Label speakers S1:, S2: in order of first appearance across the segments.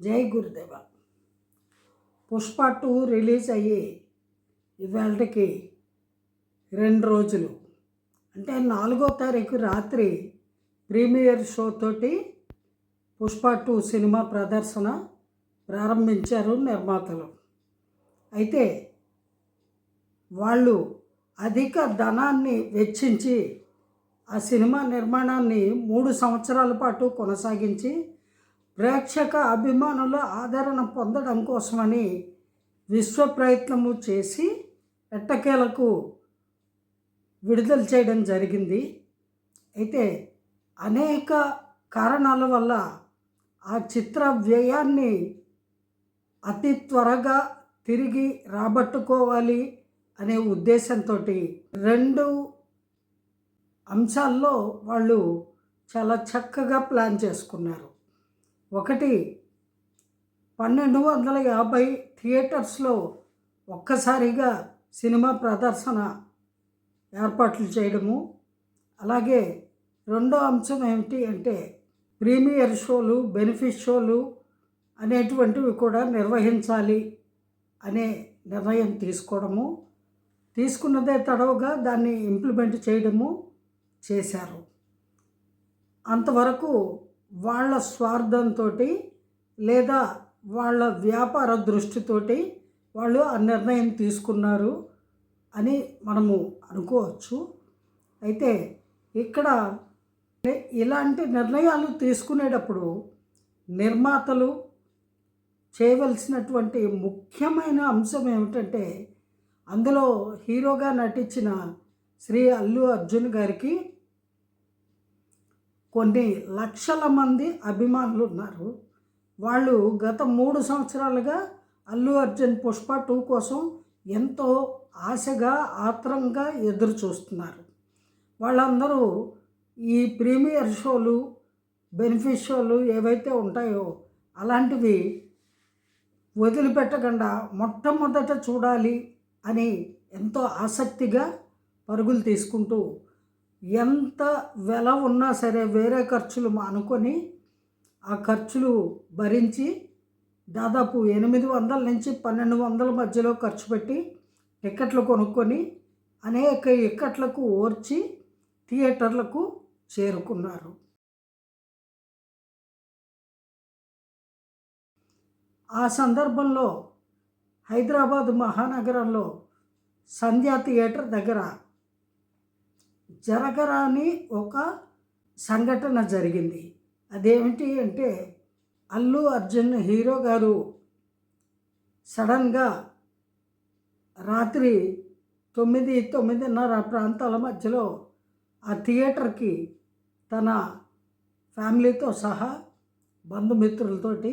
S1: జై గురుదేవ. Pushpa two release అయ్యి ఇవాళకి రెండు రోజులు. అంటే నాలుగో తారీఖు రాత్రి ప్రీమియర్ షో తోటి పుష్ప టూ సినిమా ప్రదర్శన ప్రారంభించారు నిర్మాతలు. అయితే వాళ్ళు అధిక ధనాన్ని వెచ్చించి ఆ సినిమా నిర్మాణాన్ని మూడు సంవత్సరాల పాటు కొనసాగించి ప్రేక్షక అభిమానుల ఆదరణ పొందడం కోసమని విశ్వ ప్రయత్నము చేసి ఎట్టకేలకు విడుదల చేయడం జరిగింది. అయితే అనేక కారణాల వల్ల ఆ చిత్ర వ్యయాన్ని అతి త్వరగా తిరిగి రాబట్టుకోవాలి అనే ఉద్దేశంతో రెండు అంశాల్లో వాళ్ళు చాలా చక్కగా ప్లాన్ చేసుకున్నారు. ఒకటి పన్నెండు వందల యాభై థియేటర్స్లో ఒక్కసారిగా సినిమా ప్రదర్శన ఏర్పాట్లు చేయడము అలాగే రెండో అంశం ఏమిటి అంటే ప్రీమియర్ షోలు బెనిఫిట్ షోలు అనేటువంటివి కూడా నిర్వహించాలి అనే నిర్ణయం తీసుకోవడము. తీసుకున్నదే తడవుగా దాన్ని ఇంప్లిమెంట్ చేయడము చేశారు. అంతవరకు వాళ్ళ స్వార్థంతో లేదా వాళ్ళ వ్యాపార దృష్టితోటి వాళ్ళు ఆ నిర్ణయం తీసుకున్నారు అని మనము అనుకోవచ్చు. అయితే ఇక్కడ ఇలాంటి నిర్ణయాలు తీసుకునేటప్పుడు నిర్మాతలు చేయవలసినటువంటి ముఖ్యమైన అంశం ఏమిటంటే అందులో హీరోగా నటించిన శ్రీ అల్లు అర్జున్ గారికి కొన్ని లక్షల మంది అభిమానులు ఉన్నారు వాళ్ళు గత మూడు సంవత్సరాలుగా అల్లు అర్జున్ పుష్ప టూ కోసం ఎంతో ఆశగా ఆత్రంగా ఎదురు చూస్తున్నారు వాళ్ళందరూ ఈ ప్రీమియర్ షోలు బెనిఫిట్ షోలు ఏవైతే ఉంటాయో అలాంటివి వదిలిపెట్టకుండా మొట్టమొదట చూడాలి అని ఎంతో ఆసక్తిగా పరుగులు తీసుకుంటూ ఎంత వెల ఉన్నా సరే వేరే ఖర్చులు మానుకొని ఆ ఖర్చులు భరించి దాదాపు ఎనిమిది వందల నుంచి పన్నెండు వందల మధ్యలో ఖర్చు పెట్టి టికెట్లు కొనుక్కొని అనేక ఇక్కట్లకు ఓర్చి థియేటర్లకు చేరుకున్నారు. ఆ సందర్భంలో హైదరాబాద్ మహానగరంలో సంధ్యా థియేటర్ దగ్గర జరగరాని ఒక సంఘటన జరిగింది. అదేమిటి అంటే అల్లు అర్జున్ హీరో గారు సడన్గా రాత్రి తొమ్మిది తొమ్మిదిన్నర ప్రాంతాల మధ్యలో ఆ థియేటర్కి తన ఫ్యామిలీతో సహా బంధుమిత్రులతోటి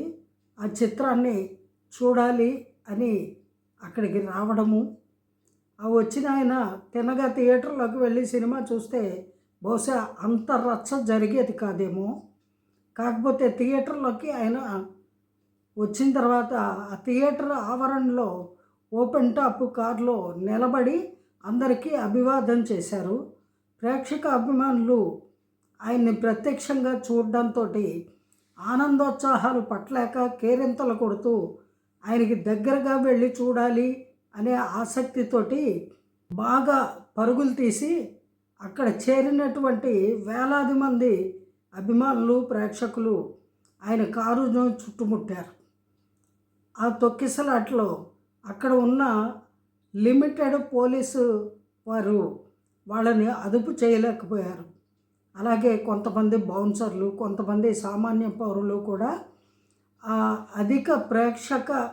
S1: ఆ చిత్రాన్ని చూడాలి అని అక్కడికి రావడము ఆ వచ్చిన ఆయన తినగా థియేటర్లోకి వెళ్ళి సినిమా చూస్తే బహుశా అంత రచ్చ జరిగేది కాదేమో. కాకపోతే థియేటర్లోకి ఆయన వచ్చిన తర్వాత ఆ థియేటర్ ఆవరణలో ఓపెన్ టాప్ కారులో నిలబడి అందరికీ అభివాదం చేశారు. ప్రేక్షక అభిమానులు ఆయన్ని ప్రత్యక్షంగా చూడడంతో ఆనందోత్సాహాలు పట్టలేక కేరింతలు కొడుతూ ఆయనకి దగ్గరగా వెళ్ళి చూడాలి అనే ఆసక్తితోటి బాగా పరుగులు తీసి అక్కడ చేరినటువంటి వేలాది మంది అభిమానులు ప్రేక్షకులు ఆయన కారును చుట్టుముట్టారు. ఆ తొక్కిసలాట్లో అక్కడ ఉన్న లిమిటెడ్ పోలీసు వారు వాళ్ళని అదుపు చేయలేకపోయారు. అలాగే కొంతమంది బౌన్సర్లు కొంతమంది సామాన్య పౌరులు కూడా ఆ అధిక ప్రేక్షక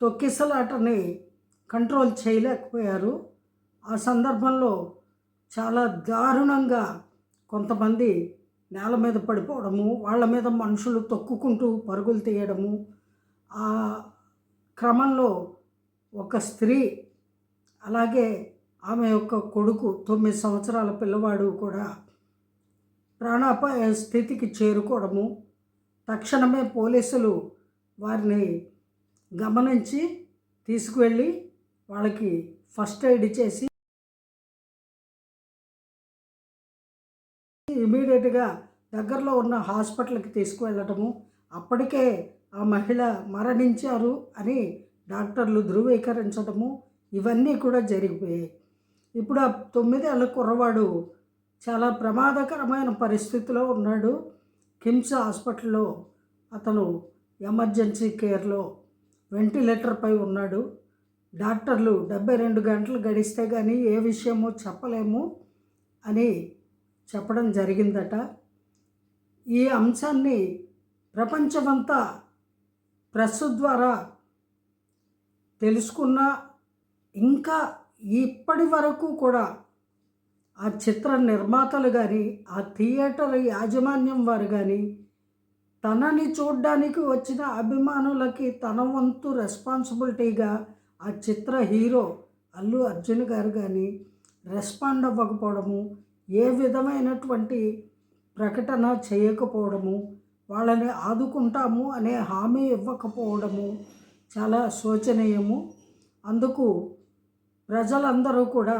S1: తొక్కిసలాటని కంట్రోల్ చేయలేకపోయారు. ఆ సందర్భంలో చాలా దారుణంగా కొంతమంది నేల మీద పడిపోవడము వాళ్ళ మీద మనుషులు తొక్కుకుంటూ పరుగులు తీయడము. ఆ క్రమంలో ఒక స్త్రీ అలాగే ఆమె యొక్క కొడుకు తొమ్మిది సంవత్సరాల పిల్లవాడు కూడా ప్రాణాపాయ స్థితికి చేరుకోవడము. తక్షణమే పోలీసులు వారిని గమనించి తీసుకువెళ్ళి వాళ్ళకి ఫస్ట్ ఎయిడ్ చేసి ఇమీడియట్గా దగ్గరలో ఉన్న హాస్పిటల్కి తీసుకువెళ్ళటము. అప్పటికే ఆ మహిళ మరణించారు అని డాక్టర్లు ధృవీకరించడము ఇవన్నీ కూడా జరిగిపోయాయి. ఇప్పుడు ఆ తొమ్మిదేళ్ళ కుర్రవాడు చాలా ప్రమాదకరమైన పరిస్థితిలో ఉన్నాడు. కిమ్స్ హాస్పిటల్లో అతను ఎమర్జెన్సీ కేర్లో వెంటిలేటర్పై ఉన్నాడు. డాక్టర్లు డెబ్బై రెండు గంటలు గడిస్తే కానీ ఏ విషయమో చెప్పలేము అని చెప్పడం జరిగిందట. ఈ అంశాన్ని ప్రపంచమంతా ప్రెస్ ద్వారా తెలుసుకున్న ఇంకా ఇప్పటి వరకు కూడా ఆ చిత్ర నిర్మాతలు కానీ ఆ థియేటర్ యాజమాన్యం వారు కానీ తనని చూడ్డానికి వచ్చిన అభిమానులకి తన వంతు రెస్పాన్సిబిలిటీగా ఆ చిత్ర హీరో అల్లు అర్జున్ గారు కానీ రెస్పాండ్ అవ్వకపోవడము ఏ విధమైనటువంటి ప్రకటన చేయకపోవడము వాళ్ళని ఆదుకుంటాము అనే హామీ ఇవ్వకపోవడము చాలా శోచనీయము. అందుకు ప్రజలందరూ కూడా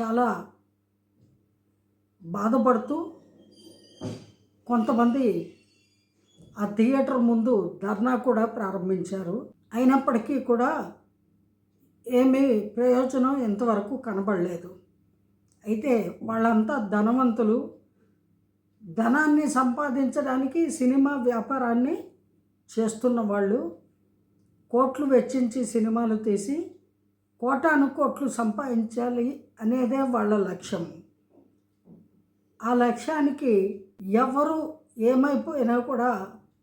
S1: చాలా బాధపడుతూ కొంతమంది ఆ థియేటర్ ముందు ధర్నా కూడా ప్రారంభించారు. అయినప్పటికీ కూడా ఏమీ ప్రయోజనం ఇంతవరకు కనబడలేదు. అయితే వాళ్ళంతా ధనవంతులు. ధనాన్ని సంపాదించడానికి సినిమా వ్యాపారాన్ని చేస్తున్న వాళ్ళు కోట్లు వెచ్చించి సినిమాలు తీసి కోటాను కోట్లు సంపాదించాలి అనేదే వాళ్ళ లక్ష్యం. ఆ లక్ష్యానికి ఎవరు ఏమైపోయినా కూడా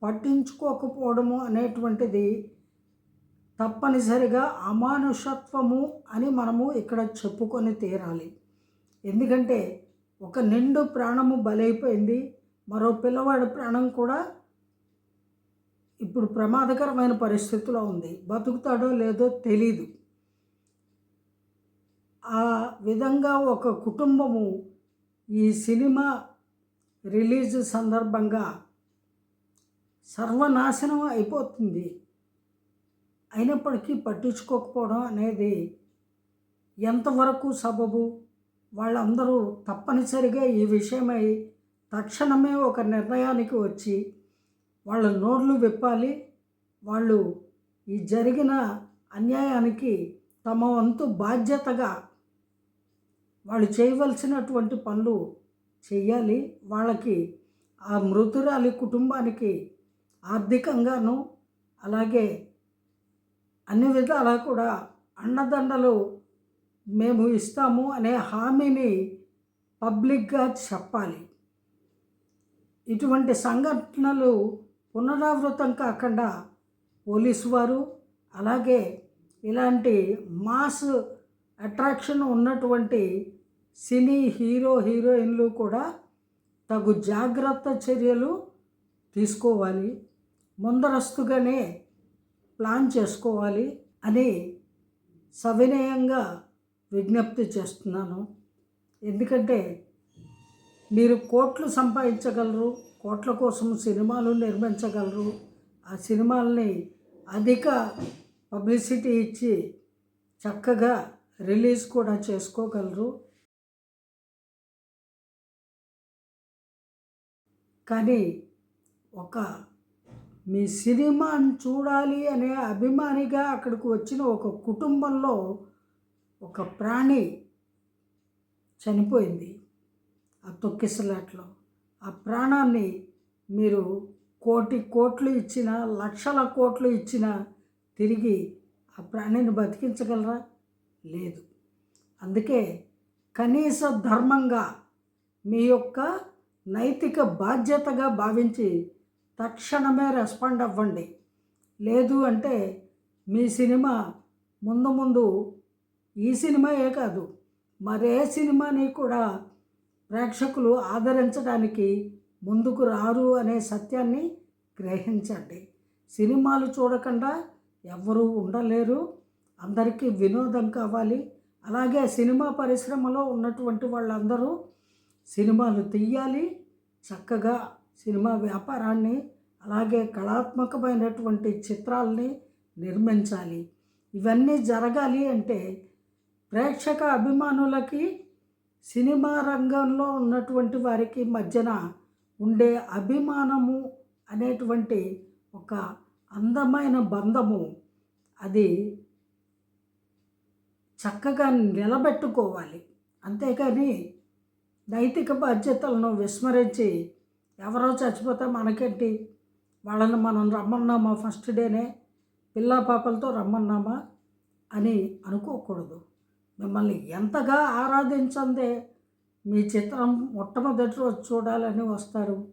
S1: పట్టించుకోకపోవడము అనేటువంటిది తప్పనిసరిగా అమానుషత్వము అని మనము ఇక్కడ చెప్పుకొని తీరాలి. ఎందుకంటే ఒక నిండు ప్రాణము బలైపోయింది మరో పిల్లవాడి ప్రాణం కూడా ఇప్పుడు ప్రమాదకరమైన పరిస్థితిలో ఉంది. బతుకుతాడో లేదో తెలీదు. ఆ విధంగా ఒక కుటుంబము ఈ సినిమా రిలీజ్ సందర్భంగా సర్వనాశనం అయిపోతుంది. అయినప్పటికీ పట్టించుకోకపోవడం అనేది ఎంతవరకు సబబు? వాళ్ళందరూ తప్పనిసరిగా ఈ విషయమై తక్షణమే ఒక నిర్ణయానికి వచ్చి వాళ్ళ నోర్లు విప్పాలి. వాళ్ళు ఈ జరిగిన అన్యాయానికి తమ వంతు బాధ్యతగా వాళ్ళు చేయవలసినటువంటి పనులు చేయాలి. వాళ్ళకి ఆ మృతురాలి కుటుంబానికి ఆర్థికంగాను అలాగే అన్ని విధాలా కూడా అండదండలు మేము ఇస్తాము అనే హామీని పబ్లిక్గా చెప్పాలి. ఇటువంటి సంఘటనలు పునరావృతం కాకుండా పోలీసు వారు అలాగే ఇలాంటి మాస్ అట్రాక్షన్ ఉన్నటువంటి సినీ హీరో హీరోయిన్లు కూడా తగు జాగ్రత్త చర్యలు తీసుకోవాలి. ముందరస్తుగానే ప్లాన్ చేసుకోవాలి అని సవినయంగా విజ్ఞప్తి చేస్తున్నాను. ఎందుకంటే మీరు కోట్లు సంపాదించగలరు కోట్ల కోసం సినిమాలు నిర్మించగలరు. ఆ సినిమాల్ని అధిక పబ్లిసిటీ ఇచ్చి చక్కగా రిలీజ్ కూడా చేసుకోగలరు. కానీ ఒక మీ సినిమాని చూడాలి అనే అభిమానిగా అక్కడికి వచ్చిన ఒక కుటుంబంలో ఒక ప్రాణి చనిపోయింది ఆ తొక్కిసలాట్లో. ఆ ప్రాణాన్ని మీరు కోటి కోట్లు ఇచ్చిన లక్షల కోట్లు ఇచ్చిన తిరిగి ఆ ప్రాణిని బతికించగలరా? లేదు. అందుకే కనీస ధర్మంగా మీ యొక్క నైతిక బాధ్యతగా భావించి తక్షణమే రెస్పాండ్ అవ్వండి. లేదు అంటే మీ సినిమా ముందు ముందు ఈ సినిమాయే కాదు మరే సినిమాని కూడా ప్రేక్షకులు ఆదరించడానికి ముందుకు రారు అనే సత్యాన్ని గ్రహించండి. సినిమాలు చూడకుండా ఎవరూ ఉండలేరు. అందరికీ వినోదం కావాలి. అలాగే సినిమా పరిశ్రమలో ఉన్నటువంటి వాళ్ళందరూ సినిమాలు తీయాలి చక్కగా సినిమా వ్యాపారాన్ని అలాగే కళాత్మకమైనటువంటి చిత్రాల్ని నిర్మించాలి. ఇవన్నీ జరగాలి అంటే ప్రేక్షక అభిమానులకి సినిమా రంగంలో ఉన్నటువంటి వారికి మధ్యన ఉండే అభిమానము అనేటువంటి ఒక అందమైన బంధము. అది చక్కగా నిలబెట్టుకోవాలి. అంతేకాని నైతిక బాధ్యతలను విస్మరించి ఎవరో చచ్చిపోతే మనకేంటి? వాళ్ళని మనం రమ్మన్నామా? ఫస్ట్ డేనే పిల్ల పాపలతో రమ్మన్నామా? అని అనుకోకూడదు. మిమ్మల్ని ఎంతగా ఆరాధించందే మీ చిత్రం మొట్టమొదటి రోజు చూడాలని వస్తారు.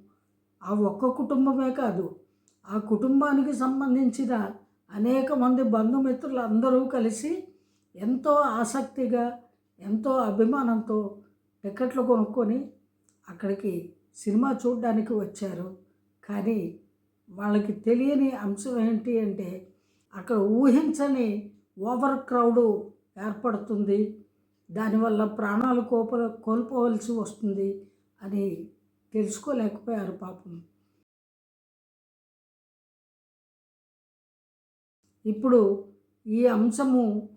S1: ఆ ఒక్క కుటుంబమే కాదు ఆ కుటుంబానికి సంబంధించిన అనేక మంది బంధుమిత్రులు అందరూ కలిసి ఎంతో ఆసక్తిగా ఎంతో అభిమానంతో టికెట్లు కొనుక్కొని అక్కడికి సినిమా చూడడానికి వచ్చారు. కానీ వాళ్ళకి తెలియని అంశం ఏంటి అంటే అక్కడ ఊహించని ఓవర్ క్రౌడ్ ఏర్పడుతుంది. దానివల్ల ప్రాణాలు కోప కోల్పోవలసి వస్తుంది అని తెలుసుకోలేకపోయారు పాపం. ఇప్పుడు ఈ అంశము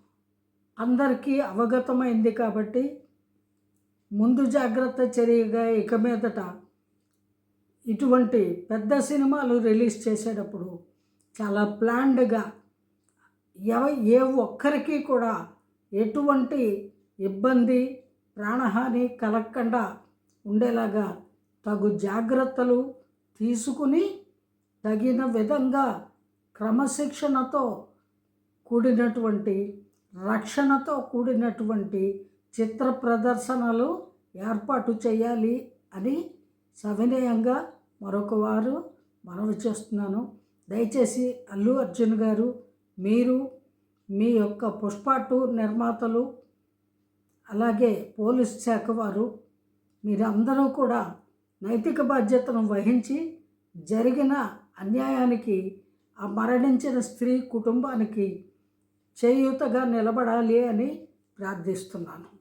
S1: అందరికీ అవగతమైంది కాబట్టి ముందు జాగ్రత్త చర్యగా ఇక మీదట ఇటువంటి పెద్ద సినిమాలు రిలీజ్ చేసేటప్పుడు చాలా ప్లాన్డ్గా ఎవ ఏ ఒక్కరికి కూడా ఎటువంటి ఇబ్బంది ప్రాణహాని కలగకుండా ఉండేలాగా తగు జాగ్రత్తలు తీసుకుని తగిన విధంగా క్రమశిక్షణతో కూడినటువంటి రక్షణతో కూడినటువంటి చిత్ర ప్రదర్శనలు ఏర్పాటు చేయాలి అని సవినయంగా మరొక వారు మనవి చేస్తున్నాను. దయచేసి అల్లు అర్జున్ గారు మీరు మీ యొక్క పుష్ప టూ నిర్మాతలు అలాగే పోలీస్ శాఖ వారు మీరందరూ కూడా నైతిక బాధ్యతను వహించి జరిగిన అన్యాయానికి ఆ మరణించిన స్త్రీ కుటుంబానికి చేయూతగా నిలబడాలి అని ప్రార్థిస్తున్నాను.